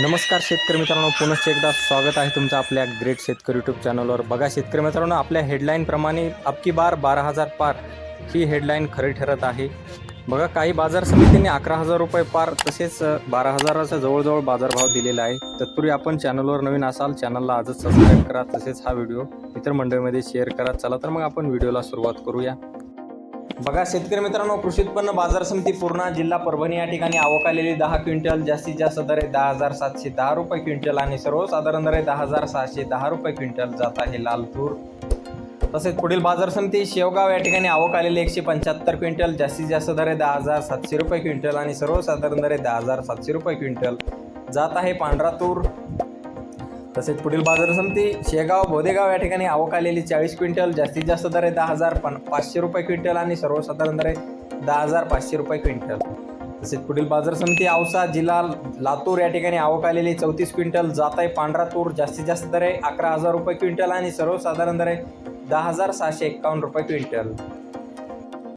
नमस्कार शेतकरी मित्रांनो पुनश्च एकदा स्वागत आहे तुमचं आपल्या ग्रेट शेतकरी यूट्यूब चॅनलवर बघा शेतकरी मित्रांनो आपल्या हेडलाईनप्रमाणे अबकी बार बारा हजार पार ही हेडलाईन खरी ठरत आहे. बघा काही बाजार समितीने अकरा हजार रुपये पार तसेच बारा हजाराचा जवळजवळ बाजारभाव दिलेला आहे. तत्पूर्वी आपण चॅनलवर नवीन असाल चॅनलला आजच सबस्क्राईब करा तसेच हा व्हिडिओ मित्रमंडळीमध्ये शेअर करा. चला तर मग आपण व्हिडिओला सुरुवात करूया. बघा शेतकरी मित्रांनो कृषी उत्पन्न बाजार समिती पूर्णा जिल्हा परभणी या ठिकाणी आवक आलेली दहा क्विंटल जास्तीत जास्त दर आहे दहा हजार सातशे दहा रुपये क्विंटल आणि सर्वसाधारण दर आहे दहा हजार सहाशे दहा रुपये क्विंटल. जात आहे लाल तूर तसेच पुढील बाजार समिती शेवगाव या ठिकाणी आवक आलेली एकशे पंच्याहत्तर क्विंटल जास्तीत जास्त दर आहे दहा हजार सातशे रुपये क्विंटल आणि सर्वसाधारण दर आहे दहा हजार सातशे रुपये क्विंटल. जात आहे पांढरा तूर तसेच पुढील बाजार समिती शेगाव बोदेगाव या ठिकाणी आवक आलेली चाळीस क्विंटल जास्तीत जास्त दर आहे दहा हजार पन पाचशे रुपये क्विंटल आणि सर्वसाधारण दर आहे दहा हजार पाचशे रुपये क्विंटल. तसेच पुढील बाजार समिती औसा जिल्हा लातूर या ठिकाणी आवक आलेली चौतीस क्विंटल जात आहे पांढरा तूर जास्तीत जास्त दर आहे अकरा हजार रुपये क्विंटल आणि सर्वसाधारण दर आहे दहा हजार सहाशे एक्कावन्न रुपये क्विंटल.